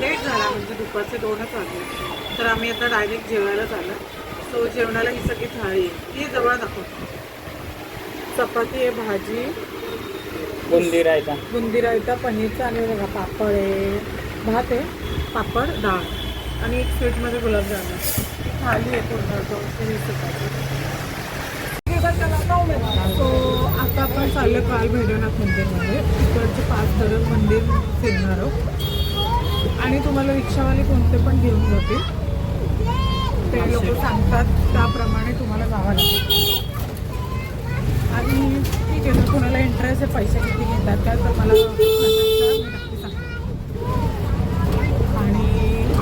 Late झाला म्हणजे दुपारचे दोनच वाजले. तर आम्ही आता डायरेक्ट जेवायला चाललो सो जेवणाला ही सगळी थाळी आहे. ती जवळ दाखवतो चपाती आहे भाजी बुंदी रायता. बुंदी रायता पनीरचा आणि बघा पापड आहे भात आहे पापड डाळ. आणि एक स्वीटमध्ये गुलाबजाम आहे थाली आहे पूर्ण दोनशे वीस रुपयाची. सो आता आपण चाललं काल भैरवनाथ मंदिरमध्ये. तिकडचे पाच धरण मंदिर फिरणार आहोत. आणि तुम्हाला रिक्षावाले कोणते पण घेऊन जातील. ते लोक सांगतात त्याप्रमाणे तुम्हाला जावं लागेल. आणि जर कोणाला इंटरेस्ट आहे पैसे किती घेतात त्या तर मला नक्की सांगते आणि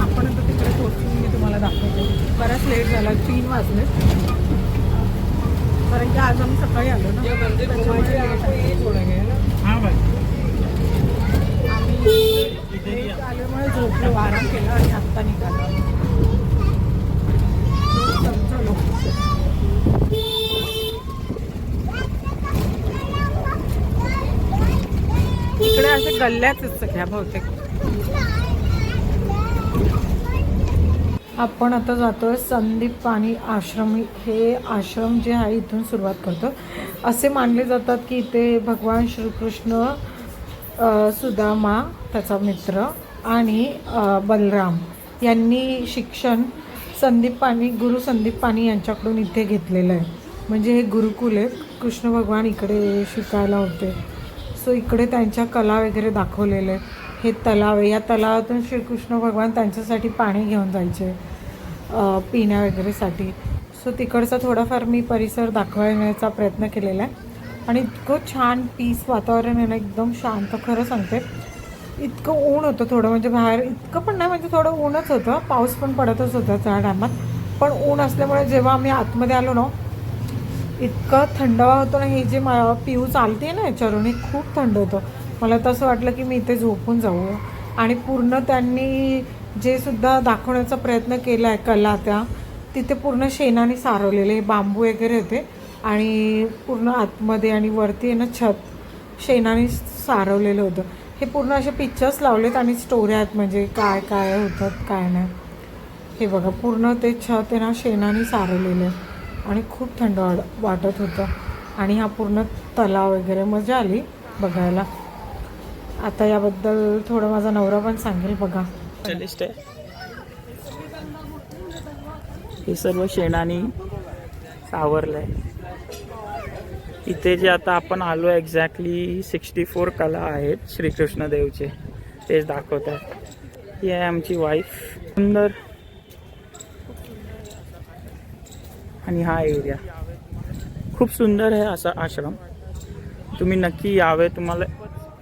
आपण आता तिकडे पोहोचून मी तुम्हाला दाखवते. बराच लेट झाला तीन वाजले. कारण की आज आम्ही सकाळी आलो ना. हा आम्ही आल्यामुळे झोपलो आराम केला आणि आत्ता निघालो चल, चलो. इकडे सगळ्या बहुतेक. आपण आता जातोय संदीप पाणी आश्रम. हे आश्रम जे आहे इथून सुरुवात करतो. असे मानले जातात की इथे भगवान श्रीकृष्ण सुदामा त्याचा मित्र आणि बलराम यांनी शिक्षण संदीप पाणी गुरु संदीप पाणी यांच्याकडून इथे घेतलेलं आहे. म्हणजे हे गुरुकुल आहे कृष्ण भगवान इकडे शिकायला होते. सो इकडे त्यांच्या कला वगैरे दाखवलेले हे तलाव आहे. या तलावातून श्रीकृष्ण भगवान त्यांच्यासाठी पाणी घेऊन जायचे पिण्या वगैरेसाठी. सो तिकडचा थोडाफार मी परिसर दाखवण्याचा प्रयत्न केलेला आहे. आणि इतकं छान पीस वातावरण आहे ना एकदम शांत. खरं सांगते इतकं ऊन होतं थोडं. म्हणजे बाहेर इतकं पण नाही म्हणजे थोडं ऊनच होतं. पाऊस पण पडतच होता त्या टायमात पण ऊन असल्यामुळे जेव्हा आम्ही आतमध्ये आलो ना इतकं थंडावा होतो ना हे जे मा पिऊ चालते ना याच्यावरून हे खूप थंड होतं. मला तर असं वाटलं की मी इथे झोपून जाऊ. आणि पूर्ण त्यांनी जे सुद्धा दाखवण्याचा प्रयत्न केला आहे कला त्या तिथे पूर्ण शेणाने सारवलेले हे बांबू वगैरे होते. आणि पूर्ण आतमध्ये आणि वरती आहे ना छत शेणाने सारवलेलं होतं. हे पूर्ण असे पिक्चर्स लावलेत आणि स्टोऱ्या आहेत म्हणजे काय काय होतात काय नाही. हे बघा पूर्ण ते छत आहे ना शेणाने सारवलेलं आहे. आणि खूप थंड वाट वाटत होतं. आणि हा पूर्ण तलाव वगैरे मजा आली बघायला. आता याबद्दल थोडं माझा नवरा पण सांगेल बघा. लिस्ट आहे. हे सर्व शेणानी सावरलंय. इथे जे आता आपण आलो एक्झॅक्टली सिक्स्टी फोर कला आहेत श्रीकृष्णदेवचे तेच दाखवत आहेत ही आहे आमची वाईफ सुंदर. आणि हा एरिया. खूप सुंदर आहे असा आश्रम. तुम्ही नक्की यावे तुम्हाला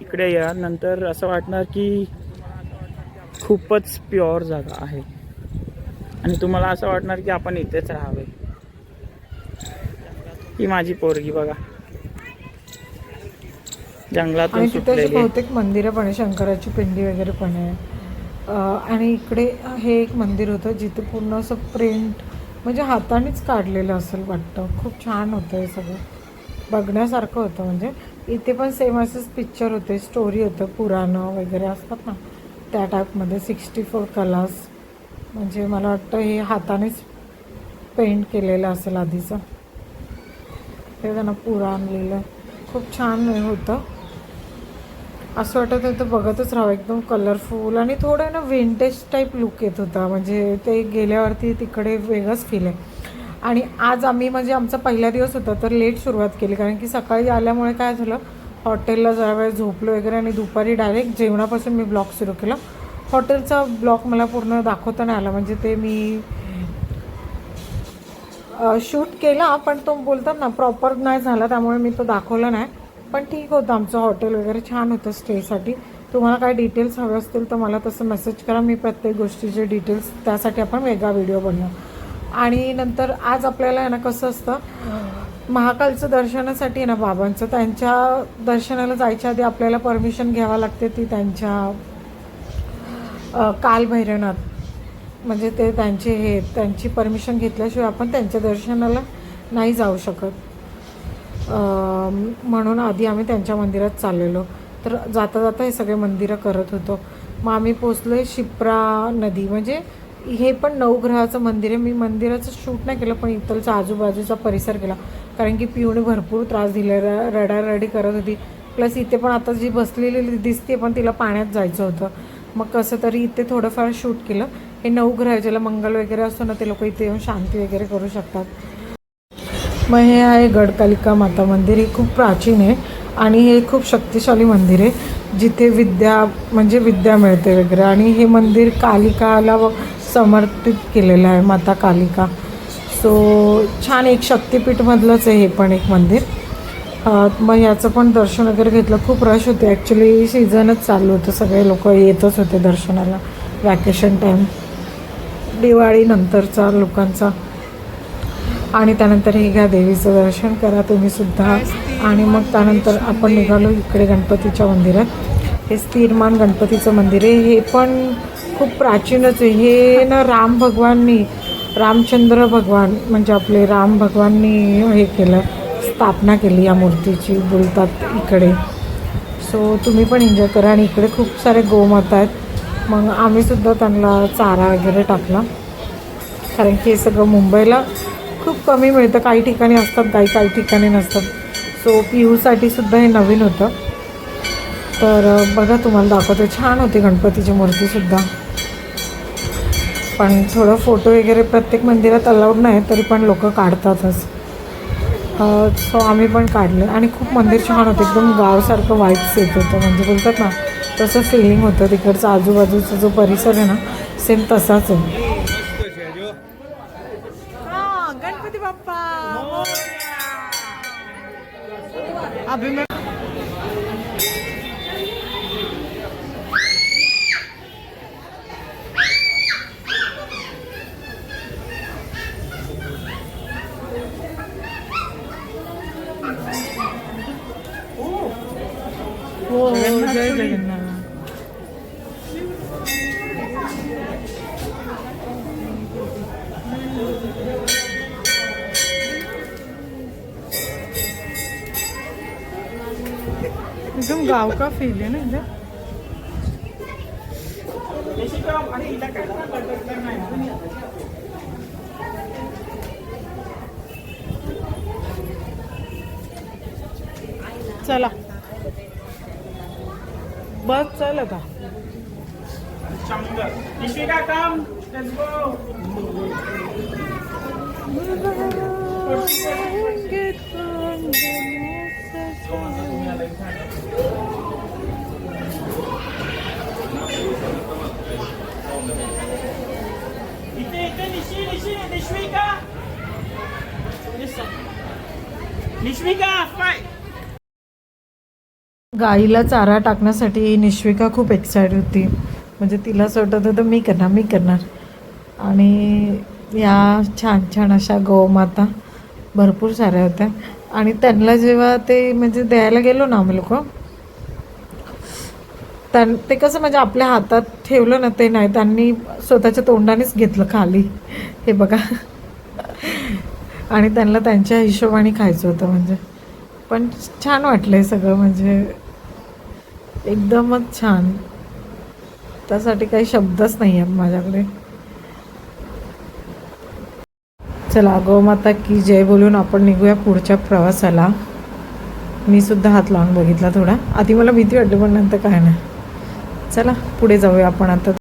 इकडे या. नंतर असं वाटणार की खूपच प्युअर जागा आहे. आणि तुम्हाला असं वाटणार की आपण इथेच राहावे. ही माझी पोरगी बघा. जंगलातून सुटलेली. बहुतेक मंदिरं पण आहे शंकराची पिंडी वगैरे पण आहे. आणि इकडे हे एक मंदिर होतं जिथे पूर्ण असं प्रिंट म्हणजे हातानेच काढलेलं असेल वाटतं. खूप छान होतं हे सगळं. बघण्यासारखं होतं म्हणजे. इथे पण सेम असंच पिक्चर होते स्टोरी होतं पुराणं वगैरे असतात ना. त्या टाईपमध्ये सिक्स्टी फोर कलास म्हणजे मला वाटतं हे हातानेच पेंट केलेलं असेल आधीचं. ते त्यांना पुराण लिहिलं. खूप छान हे होतं. असं वाटत होतं बघतच राहावं. एकदम कलरफुल आणि थोडं ना विंटेज टाईप लुक येत होता. म्हणजे ते गेल्यावरती तिकडे वेगळंच फील आहे. आणि आज आम्ही म्हणजे आमचा पहिला दिवस होता तर लेट सुरुवात केली. कारण की सकाळी आल्यामुळे काय झालं हॉटेलला जरा वेळ झोपलो वगैरे आणि दुपारी डायरेक्ट जेवणापासून मी ब्लॉग सुरू केला. हॉटेलचा ब्लॉग मला पूर्ण दाखवता नाही आला. म्हणजे ते मी शूट केला पण तो बोलतात ना प्रॉपर नाही झाला त्यामुळे मी तो दाखवला नाही. पण ठीक होतं आमचं हॉटेल वगैरे छान होतं स्टेसाठी. तुम्हाला काय डिटेल्स हवे असतील तर मला तसं मेसेज करा. मी प्रत्येक गोष्टीचे डिटेल्स त्यासाठी आपण वेगळा व्हिडिओ बनवू. आणि नंतर आज आपल्याला आहे ना कसं असतं महाकालचं दर्शनासाठी आहे ना बाबांचं त्यांच्या दर्शनाला जायच्या आधी आपल्याला परमिशन घ्यावं लागते ती त्यांच्या कालभैरवनाथ. म्हणजे ते त्यांचे हे त्यांची परमिशन घेतल्याशिवाय आपण त्यांच्या दर्शनाला नाही जाऊ शकत. म्हणून आधी आम्ही त्यांच्या मंदिरात चाललेलो. तर जाता जाता हे सगळे मंदिरं करत होतो. मग आम्ही पोचलो शिप्रा नदी. म्हणजे हे पण नवग्रहाचं मंदिर आहे. मी मंदिराचं शूट नाही केलं पण इथलचा आजूबाजूचा परिसर केला. कारण की पिऊने भरपूर त्रास दिला. र रडारडी करत होती. प्लस इथे पण आता जी बसलेली दिसते पण तिला पाण्यात जायचं होतं. मग कसं तरी इथे थोडंफार शूट केलं. हे नवग्रह ज्याला मंगल वगैरे असतो ना ते लोक इथे येऊन शांती वगैरे करू शकतात. मग हे आहे गडकालिका माता मंदिर. हे खूप प्राचीन आहे आणि हे खूप शक्तिशाली मंदिर आहे. जिथे विद्या म्हणजे विद्या मिळते वगैरे. आणि हे मंदिर कालिकाला समर्पित केलेलं आहे माता कालिका. सो छान एक शक्तिपीठमधलंच आहे हे पण एक मंदिर. मग याचं पण दर्शन वगैरे घेतलं. खूप रश होते. ॲक्च्युली सीझनच चालू होतं. सगळे लोक येतच होते दर्शनाला. वॅकेशन टाईम दिवाळीनंतरचा लोकांचा. आणि त्यानंतर हे घ्या देवीचं दर्शन करा तुम्ही सुद्धा. आणि मग त्यानंतर आपण निघालो इकडे गणपतीच्या मंदिरात. हे स्थिरमान गणपतीचं मंदिर आहे. हे पण खूप प्राचीनच आहे. हे ना राम भगवाननी रामचंद्र भगवान म्हणजे आपले राम भगवाननी हे केलं स्थापना केली या मूर्तीची बोलतात इकडे. सो तुम्ही पण एन्जॉय करा. आणि इकडे खूप सारे गोमाता आहेत. मग आम्हीसुद्धा त्यांना चारा वगैरे टाकला. कारण की हे सगळं मुंबईला खूप कमी मिळतं. काही ठिकाणी असतात काही काही ठिकाणी नसतात. सो पिहूसाठी सुद्धा हे नवीन होतं. तर बघा तुम्हाला दाखवते. छान होती गणपतीची मूर्तीसुद्धा पण थोडं फोटो वगैरे प्रत्येक मंदिरात अलाउड नाही तरी पण लोक काढतातच. सो आम्ही पण काढलं. आणि खूप मंदिर छान होतं. एकदम गावसारखं वाईट्स येत होतं. म्हणजे बोलतात ना तसं फिलिंग होतं. तिकडचा आजूबाजूचा जो परिसर आहे ना सेम तसाच आहे. Ah, abime एकदम गाव का फील आहे ना इथं? चला. बस चल का काम लेट्स गो इथे इथे निशी निशी निश्विका निश्विका पाय गाईला चारा टाकण्यासाठी निश्विका खूप एक्साइटेड होती. म्हणजे तिला असं वाटत होतं मी करणार मी करणार. आणि या छान छान अशा गोमाता भरपूर साऱ्या होत्या. आणि त्यांना जेव्हा ते म्हणजे द्यायला गेलो ना आम्ही लोक त्यां ते कसं म्हणजे आपल्या हातात ठेवलं ना ते नाही त्यांनी स्वतःच्या तोंडानेच घेतलं खाली. हे बघा. आणि त्यांना त्यांच्या हिशोबाने खायचं होतं म्हणजे. पण छान वाटलं आहे सगळं म्हणजे. एकदमच छान. त्यासाठी काही शब्दच नाही आहेत माझ्याकडे. चला गोमाता की जय बोलून आपण निघूया पुढच्या प्रवासाला. मी सुद्धा हात लावून बघितला थोडा. आधी मला भीती वाटली पण नंतर काय नाही. चला पुढे जाऊया आपण आता.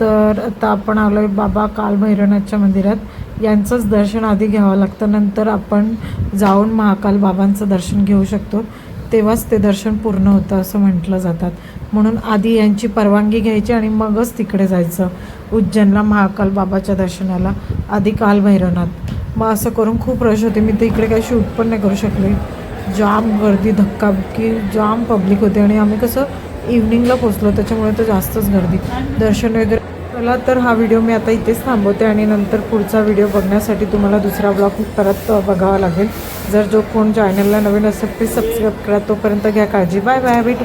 तर आता आपण आलो आहे बाबा कालभैरवनाथच्या मंदिरात. यांचंच दर्शन आधी घ्यावं लागतं नंतर आपण जाऊन महाकाल बाबांचं दर्शन घेऊ शकतो. तेव्हाच ते दर्शन पूर्ण होतं असं म्हटलं जातात. म्हणून आधी यांची परवानगी घ्यायची आणि मगच तिकडे जायचं. उज्जैनला महाकाल बाबाच्या दर्शनाला आधी कालभैरवनाथ. मग असं करून खूप रश होते. मी तर इकडे काही शूट पण नाही करू शकले. जाम गर्दी धक्काबुक्की जाम पब्लिक होते. आणि आम्ही कसं इव्हनिंगला पोचलो त्याच्यामुळे तर जास्तच गर्दी. दर्शन वगैरे आवडला तर हा व्हिडिओ मी आता इथेच थांबवते आणि नंतर पुढचा व्हिडिओ बघण्यासाठी तुम्हाला दुसरा ब्लॉग परत बघावा लागेल. जर जो कोण चॅनलला नवीन असेल प्लीज सबस्क्राईब करा. तोपर्यंत घ्या काळजी. बाय बाय भेटू